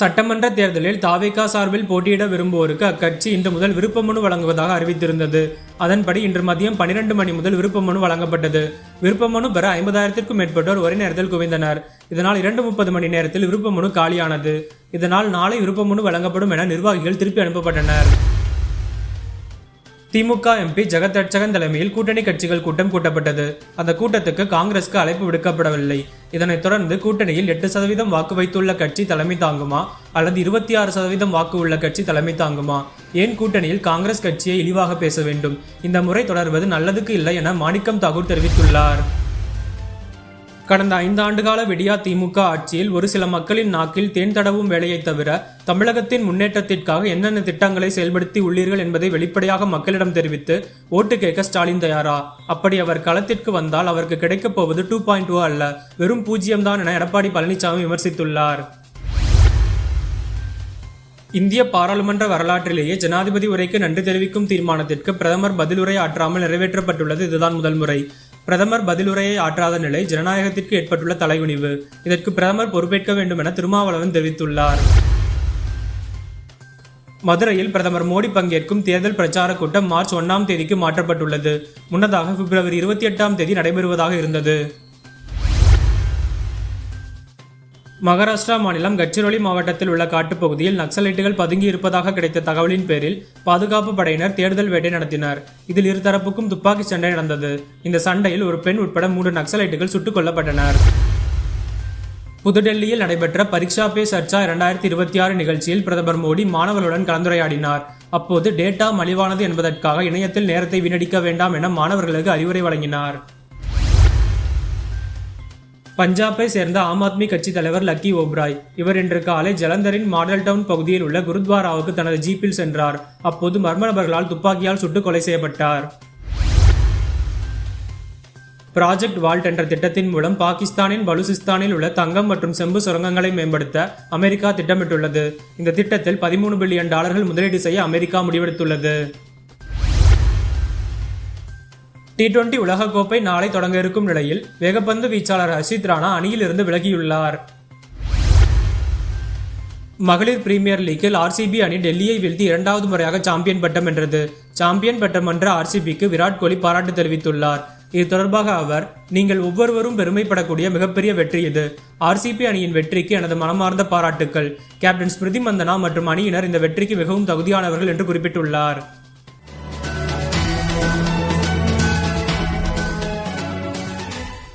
சட்டமன்ற தேர்தலில் தாவேகா சார்பில் போட்டியிட விரும்புவோருக்கு அக்கட்சி இன்று முதல் விருப்ப மனு வழங்குவதாக அறிவித்திருந்தது. அதன்படி இன்று மதியம் பனிரெண்டு மணி முதல் விருப்ப மனு வழங்கப்பட்டது. விருப்ப மனு பெற ஐம்பதாயிரத்திற்கும் மேற்பட்டோர் ஒரே நேரத்தில் குவிந்தனர். இதனால் இரண்டு முப்பது மணி நேரத்தில் விருப்ப மனு காலியானது. இதனால் நாளை விருப்ப மனு வழங்கப்படும் என நிர்வாகிகள் திருப்பி அனுப்பப்பட்டனர். திமுக எம்பி ஜெகத் தலைமையில் கூட்டணி கட்சிகள் கூட்டம் கூட்டப்பட்டது. அந்த கூட்டத்துக்கு காங்கிரஸ்க்கு அழைப்பு விடுக்கப்படவில்லை. இதனைத் தொடர்ந்து கூட்டணியில் எட்டு சதவீதம் வாக்கு வைத்துள்ள கட்சி தலைமை தாங்குமா? அல்லது இருபத்தி ஆறு சதவீதம் வாக்கு உள்ள கட்சி தலைமை தாங்குமா? ஏன் கூட்டணியில் காங்கிரஸ் கட்சியை இழிவாக பேச வேண்டும்? இந்த முறை தொடர்வது நல்லதுக்கு இல்லை என மாணிக்கம் தாகூர் தெரிவித்துள்ளார். கடந்த ஐந்தாண்டுகால விடியா திமுக ஆட்சியில் ஒரு சில மக்களின் நாக்கில் தேன் தடவும் வேலையை தவிர தமிழகத்தின் முன்னேற்றத்திற்காக என்னென்ன திட்டங்களை செயல்படுத்தி உள்ளீர்கள் என்பதை வெளிப்படையாக மக்களிடம் தெரிவித்து ஓட்டு கேட்க ஸ்டாலின் தயாரா? அப்படி அவர் களத்திற்கு வந்தால் அவருக்கு கிடைக்கப் போவது டூ பாயிண்ட் டூ அல்ல. வெறும் பூஜ்ஜியம் தான் என எடப்பாடி பழனிசாமி விமர்சித்துள்ளார். இந்திய பாராளுமன்ற வரலாற்றிலேயே ஜனாதிபதி உரைக்கு நன்றி தெரிவிக்கும் தீர்மானத்திற்கு பிரதமர் பதிலுரை ஆற்றாமல் நிறைவேற்றப்பட்டுள்ளது இதுதான் முதல் முறை. பிரதமர் பதிலுரையை ஆற்றாத நிலை ஜனநாயகத்திற்கு ஏற்பட்டுள்ள தலைகுனிவு. இதற்கு பிரதமர் பொறுப்பேற்க வேண்டும் என திருமாவளவன் தெரிவித்துள்ளார். மதுரையில் பிரதமர் மோடி பங்கேற்கும் தேர்தல் பிரச்சார கூட்டம் மார்ச் ஒன்றாம் தேதிக்கு மாற்றப்பட்டுள்ளது. முன்னதாக பிப்ரவரி இருபத்தி எட்டாம் தேதி நடைபெறுவதாக இருந்தது. மகாராஷ்டிரா மாநிலம் கட்சிரோலி மாவட்டத்தில் உள்ள காட்டுப்பகுதியில் நக்சலைட்டுகள் பதுங்கி இருப்பதாக கிடைத்த தகவலின் பேரில் பாதுகாப்பு படையினர் தேடுதல் வேட்டை நடத்தினர். இதில் இருதரப்புக்கும் துப்பாக்கி சண்டை நடந்தது. இந்த சண்டையில் ஒரு பெண் உட்பட மூன்று நக்சலைட்டுகள் சுட்டுக் கொல்லப்பட்டனர். புதுடெல்லியில் நடைபெற்ற பரீட்சா பே சர்ச்சா இரண்டாயிரத்தி இருபத்தி ஆறு நிகழ்ச்சியில் பிரதமர் மோடி மாணவர்களுடன் கலந்துரையாடினார். அப்போது டேட்டா மலிவானது என்பதற்காக இணையத்தில் நேரத்தை வீணடிக்க வேண்டாம் என மாணவர்களுக்கு அறிவுரை வழங்கினார். பஞ்சாபை சேர்ந்த ஆம் ஆத்மி கட்சி தலைவர் லக்கி ஓப்ராய். இவர் இன்று காலை ஜலந்தரின் மாடல் டவுன் பகுதியில் உள்ள குருத்வாராவுக்கு தனது ஜீப்பில் சென்றார். அப்போது மர்ம நபர்களால் துப்பாக்கியால் சுட்டு கொலை செய்யப்பட்டார். ப்ராஜெக்ட் வால்ட் என்ற திட்டத்தின் மூலம் பாகிஸ்தானின் பலுசிஸ்தானில் உள்ள தங்கம் மற்றும் செம்பு சுரங்கங்களை மேம்படுத்த அமெரிக்கா திட்டமிட்டுள்ளது. இந்த திட்டத்தில் பதிமூணு பில்லியன் டாலர்கள் முதலீடு செய்ய அமெரிக்கா முடிவெடுத்துள்ளது. டி டுவெண்டி உலகக்கோப்பை நாளை தொடங்க இருக்கும் நிலையில் வேகப்பந்து வீச்சாளர் ஹர்ஷித் ராணா அணியிலிருந்து விலகியுள்ளார். மகளிர் பிரீமியர் லீக்கில் ஆர்சிபி அணி டெல்லியை வீழ்த்தி இரண்டாவது முறையாக சாம்பியன் பட்டம் வென்றது. சாம்பியன் பட்டம் வென்ற ஆர்சிபிக்கு விராட் கோலி பாராட்டு தெரிவித்துள்ளார். இது தொடர்பாக அவர் நீங்கள் ஒவ்வொருவரும் பெருமைப்படக்கூடிய மிகப்பெரிய வெற்றி இது. ஆர்சிபி அணியின் வெற்றிக்கு எனது மனமார்ந்த பாராட்டுக்கள். கேப்டன் ஸ்மிருதி மந்தனா மற்றும் அணியினர் இந்த வெற்றிக்கு மிகவும் தகுதியானவர்கள் என்று குறிப்பிட்டுள்ளார்.